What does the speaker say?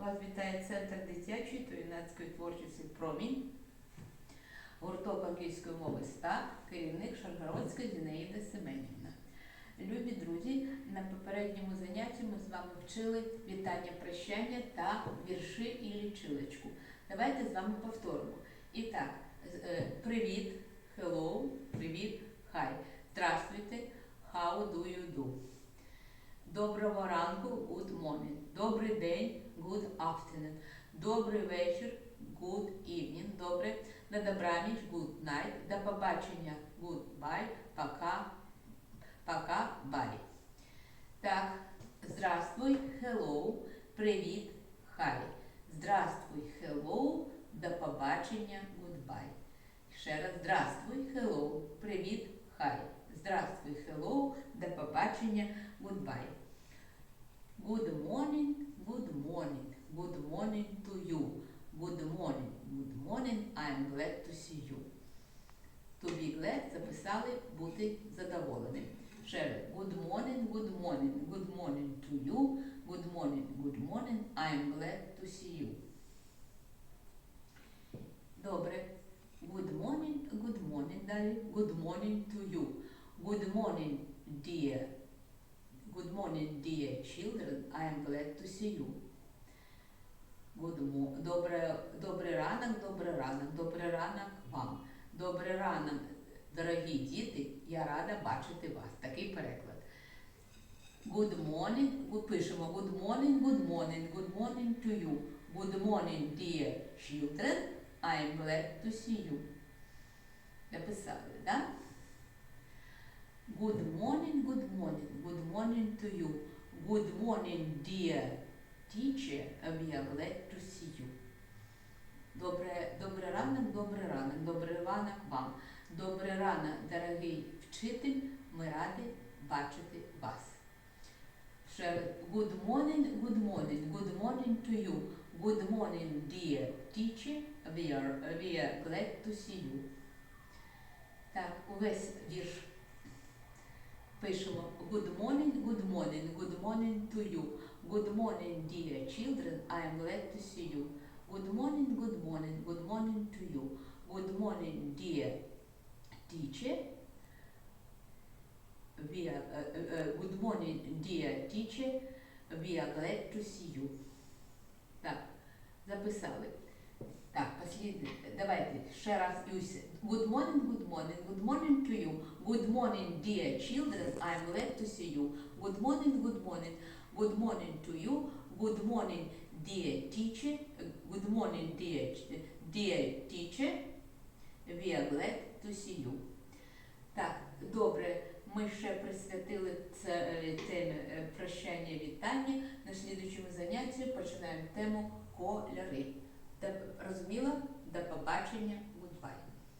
Вас вітає Центр дитячої та юнацької творчості Промінь, гурток англійської мови СТА, керівник Шаргородська Зінаїда Семенівна. Любі друзі, на попередньому занятті ми з вами вчили вітання прощання та вірші і лічилочку. Давайте з вами повторимо. І так, е, привіт, hello, привіт, hi. Доброго ранку, good morning. Добрий день, good afternoon. Добрий вечір, good evening. Добре. На добраніч, good night. До побачення, goodbye. Пока, пока, bye. Так, здравствуй, hello, привіт, hi. Здравствуй, hello, до побачення, goodbye. Ще раз, здравствуй, hello, привіт, hi. Здравствуй, hello, до побачення, goodbye. Good morning, good morning, good morning to you. Good morning, good morning, I'm glad to see you. To be glad записали бути задоволеним. Раз. Good morning, good morning, good morning to you. Good morning, good morning, I'm glad to see you. Добре. Good morning, good morning, далі. Good morning to you. Good morning, dear morning, dear children. I am glad to see you. Good mo- добре, добрий ранок, добрий ранок, добрий ранок вам. Добрий ранок, дорогі діти. Я рада бачити вас. Такий переклад. Good morning. Пишемо good morning, good morning, good morning to you. Good morning, dear children. I am glad to see you. Написали, так? Да? Good morning, good morning, good morning to you. Good morning, dear teacher. We are glad to see you. Добре, добрий ранок, добрий ранок, добрий ранок вам. Добрий ранок, дорогий вчитель. Ми раді бачити вас. Good morning, good morning, good morning to you. Good morning, dear teacher. We are, we are glad to see you. Так, увесь вірш Пишемо Good morning, good morning, good morning to you. Good morning, dear children. I am glad to see you. Good morning, good morning, good morning to you. Good morning, dear teacher. We are, uh, uh, uh, good morning, dear teacher. We are glad to see you. Так, записали. Так, послідне. Давайте ще раз. Good morning, good morning, good morning to you. Good morning, dear children. I'm glad to see you. Good morning, good morning, good morning to you. Good morning, dear teacher. Uh, Good morning, dear, dear teacher. We are glad to see you. Так, добре. Ми ще присвятили е, темі е, прощання вітання. На слідучому занятті починаємо тему кольори. До- Розуміла? До побачення.